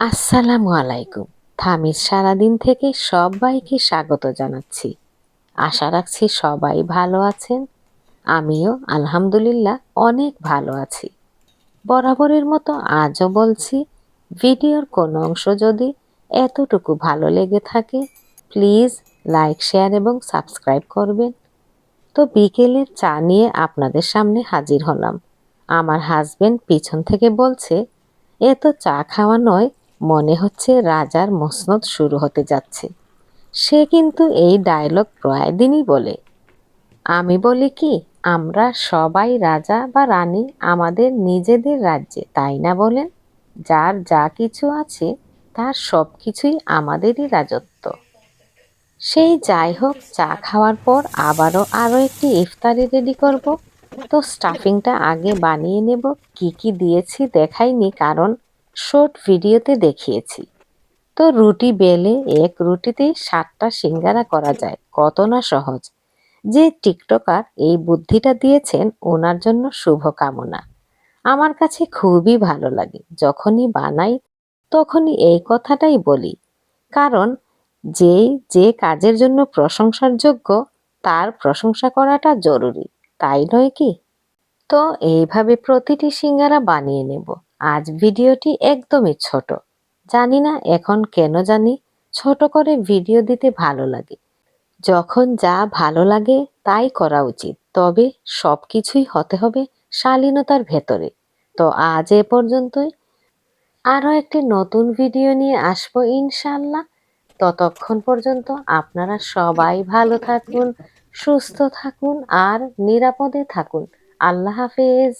আসসালামু আলাইকুম। থামির সারাদিন থেকে সবাইকে স্বাগত জানাচ্ছি। আশা রাখছি সবাই ভালো আছেন। আমিও আলহামদুলিল্লাহ অনেক ভালো আছি। বরাবরের মতো আজও বলছি, ভিডিওর কোনো অংশ যদি এতটুকু ভালো লেগে থাকে, প্লিজ লাইক, শেয়ার এবং সাবস্ক্রাইব করবেন। তো বিকেলের চা নিয়ে আপনাদের সামনে হাজির হলাম। আমার হাজবেন্ড পিছন থেকে বলছে, এ তো চা খাওয়া নয় মনে হচ্ছে রাজার মসনদ শুরু হতে যাচ্ছে। সে কিন্তু এই ডায়লগ প্রায় দিনই বলে, আমি বলি কি, আমরা সবাই রাজা বা রানী আমাদের নিজেদের রাজ্যে, তাই না বলেন? যার যা কিছু আছে, তার সব কিছুই আমাদেরই রাজত্ব। সেই যাই হোক, চা খাওয়ার পর আবারও আরও একটি ইফতারি রেডি করব। তো স্টাফিংটা আগে বানিয়ে নেব। কি কি দিয়েছি দেখাইনি, কারণ শর্ট ভিডিওতে দেখিয়েছি। তো রুটি বেলে এক রুটিতে সাতটা সিঙ্গারা করা যায়, কত না সহজ। যে টিকটকার এই বুদ্ধিটা দিয়েছেন, ওনার জন্য শুভ কামনা আমার কাছে খুবই ভালো লাগে, যখনই বানাই, তখনই এই কথাটাই বলি। কারণ, যেই যে কাজের জন্য প্রশংসার যোগ্য, তার প্রশংসা করাটা জরুরি, তাই নয় কি? তো এইভাবে প্রতিটি সিঙ্গারা বানিয়ে নেব। আজ ভিডিওটি একদমই ছোট। জানি না এখন কেন জানি ছোট করে ভিডিও দিতে ভালো লাগে। যখন যা ভালো লাগে তাই করা উচিত, তবে সব কিছুই হতে হবে শালীনতার ভেতরে। তো আজ এ পর্যন্তই। আরও একটি নতুন ভিডিও নিয়ে আসব ইনশাল্লাহ ততক্ষণ পর্যন্ত আপনারা সবাই ভালো থাকুন, সুস্থ থাকুন আর নিরাপদে থাকুন। আল্লাহ হাফেজ।